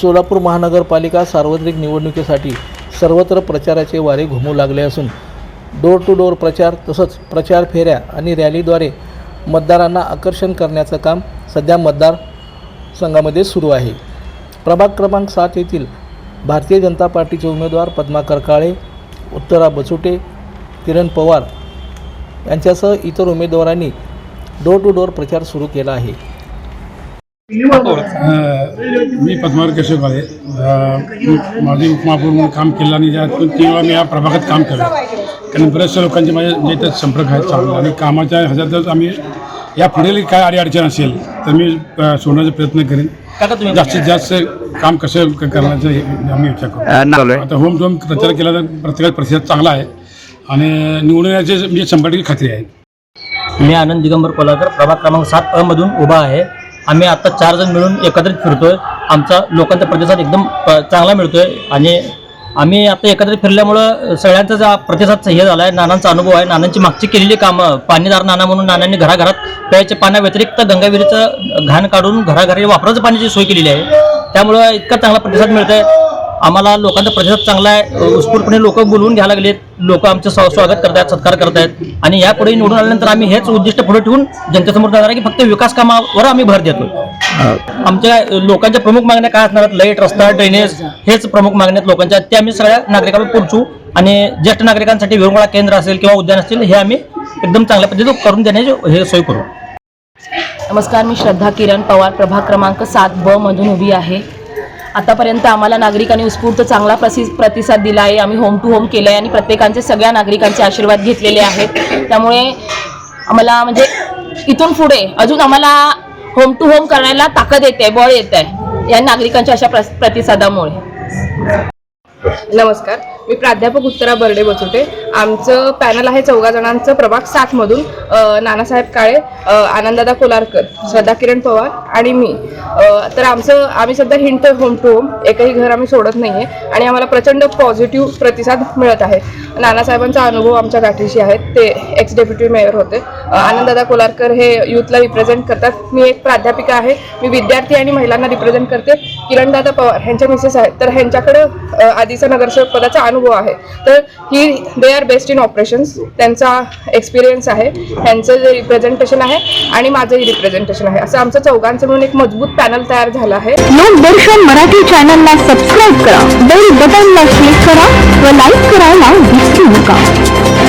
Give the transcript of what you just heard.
सोलापूर महानगरपालिका सार्वत्रिक निवडणुकीसाठी सर्वत्र प्रचाराचे वारे घुमू लागले असून डोर टू डोर प्रचार तसंच प्रचार फेऱ्या आणि रॅलीद्वारे मतदारांना आकर्षण करण्याचं काम सध्या मतदार संघामध्ये सुरू आहे. प्रभाग क्रमांक सात येथील भारतीय जनता पार्टीचे उमेदवार पद्माकर काळे उत्तरा बचुटे किरण पवार यांच्यासह इतर उमेदवारांनी डोर टू डोर प्रचार सुरू केला आहे. मी पद्मावर केशव काळे अ, मी माजी उपमहापौर म्हणून काम केलं आणि त्यातून तीन वेळा मी या प्रभागात काम केलं. कारण बऱ्याचशा लोकांचे माझ्या जे इथं संपर्क आहेत चांगला आणि कामाच्या ह्याच्यातच आम्ही या पुढील काय अडीअडचण असेल तर मी सोडण्याचा प्रयत्न करेन. जास्तीत जास्त काम कसं क- करण्याचं हे आम्ही विचार करू. आहे. आता होम टू होम प्रचार केला तर प्रत्येकात प्रतिसाद चांगला आहे आणि निवडून येण्याचे म्हणजे शंभर टक्के खात्री आहे. मी आनंद दिगंबर कोल्हाकर प्रभाग क्रमांक सात अ मधून उभा आहे. आम्ही आता चार जण मिळून एकत्रित फिरतोय. आमचा लोकांचा प्रतिसाद एकदम चांगला मिळतोय. आणि आम्ही आता एकत्रित फिरल्यामुळं सगळ्यांचा जा प्रतिसाद हे झाला आहे नानांचा अनुभव आहे. नानांची मागची केलेली कामं पाणीदार नाना म्हणून नानांनी घराघरात प्यायच्या पाण्याव्यतिरिक्त गंगाविरीचं घाण काढून घराघरी वापराचं पाण्याची सोय केलेली आहे. त्यामुळं इतका चांगला प्रतिसाद मिळत आहे आम्हाला लोकांचा प्रतिसाद चांगला आहे. उत्स्फूर्तपणे लोक बोलवून घ्यायला लागलेत. लोक आमचं स्वागत करतायत सत्कार करतायत. आणि यापुढे निवडून आल्यानंतर आम्ही हेच उद्दिष्ट पुढे ठेवून जनतेसमोर जाणार आहे की फक्त विकास कामावर आम्ही भर देतो आमच्या लोकांच्या प्रमुख मागण्या काय असणार लाइट रस्ता ड्रेनेज हेच प्रमुख मागण्या आहेत लोकांच्या. त्या आम्ही सगळ्या नागरिकांना पोहोचू आणि ज्येष्ठ नागरिकांसाठी विरंगुळा केंद्र असेल किंवा उद्यान असतील हे आम्ही एकदम चांगल्या पद्धतीने करून देण्याची हे सोय करू. नमस्कार मी श्रद्धा किरण पवार प्रभाग क्रमांक सात ब मधून उभी आहे. आतापर्यंत आम्हाला नागरिकांनी उत्स्फूर्त चांगला प्रसि प्रतिसाद दिला आहे. आम्ही होम टू होम केलं आहे आणि प्रत्येकांचे सगळ्या नागरिकांचे आशीर्वाद घेतलेले आहेत. त्यामुळे आम्हाला म्हणजे इथून पुढे अजून आम्हाला होम टू होम करायला ताकद येते बळ येत आहे या नागरिकांच्या अशा प्र प्रतिसादामुळे. नमस्कार. मी प्राध्यापक उत्तरा बर्डे बचुटे आमचं पॅनल आहे चौघा जणांचं प्रभाग सातमधून नानासाहेब काळे आनंददा कोलारकर श्रद्धा किरण पवार आणि मी. तर आमचं आम्ही सध्या हिंट होम टू होम एकही घर आम्ही सोडत नाही आहे आणि आम्हाला प्रचंड पॉझिटिव्ह प्रतिसाद मिळत आहे. नानासाहेबांचा अनुभव आमच्या गाठीशी आहेत. ते एक्स डेप्युटी मेयर होते. आनंददा आनंददादा कोलारकर हे युथला रिप्रेझेंट करतात. मी एक प्राध्यापिका आहे. मी विद्यार्थी आणि महिलांना रिप्रेझेंट करते. किरणदादा पवार ह्यांच्या मिसेस आहेत. तर ह्यांच्याकडे आधीचा नगरसेवक पदाचा अनुभव आहे. तर ही they are best in operations त्यांचा एक्सपिरियन्स आहे. ह्यांचं जे रिप्रेझेंटेशन आहे आणि माझंही रिप्रेझेंटेशन आहे. असं आमचं चौघांचं म्हणून एक मजबूत पॅनल तयार झालं आहे. लोकदर्शन मराठी चॅनलला सबस्क्राईब करा. बेल बटनला क्लिक करा व लाईक करायला विसरू नका.